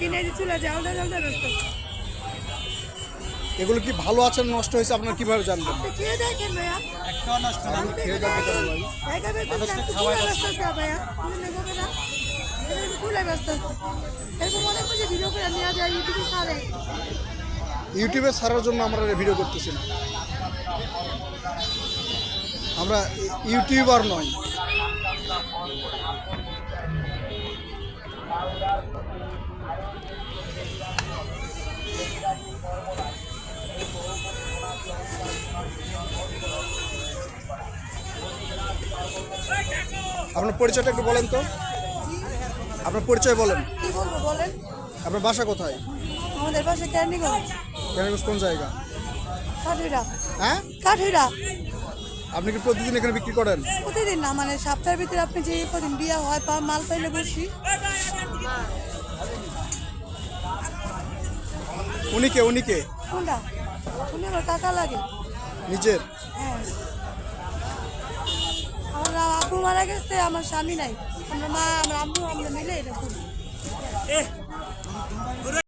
কিনে যে চুলা জ্বালতে জ্বালতে ব্যস্ত। এগুলো কি ভালো আছে নষ্ট হয়েছে? আপনারা কীভাবে জানবেন? আপনি খেয়ে দেখেন ভাইয়া। একটাও নষ্ট না। খেয়ে দেখতে ভাই জায়গা ব্যস্ত আছে, ব্যস্ত আছে ভাইয়া। চুলা নেব না এটা ব্যস্ত আছে। এরকম অনেক কিছু ভিডিও করে নেওয়া যায় ইউটিউবে ছাড়ে। ইউটিউবে ছাড়ার জন্য আমরা ভিডিও করতেছি না। আমরা ইউটিউবার নয়। আপনার পরিচয়টা একটু বলেন তো। আপনার পরিচয় বলেন। কি বলব বলেন আপনার বাসা কোথায়? আমাদের পাশে ক্যান্ডিগঞ্জ কেরানীগঞ্জ কোন জায়গা? কাঠুরা হ্যাঁ? কাঠুরা আপনি কি প্রতিদিন এখানে বিক্রি করেন? প্রতিদিন না মানে সপ্তাহের ভিতরে আপনি যে কদিন বিয়া হয় পা মাল পাইলে বসি। উনি কে উনি কে? কোনটা উনি আমার কাকা লাগে। নিজের? হ্যাঁ। মারা গেছে আমার স্বামী নাই। আমরা মা আমার আম্মু আমরা মিলে এটা করি।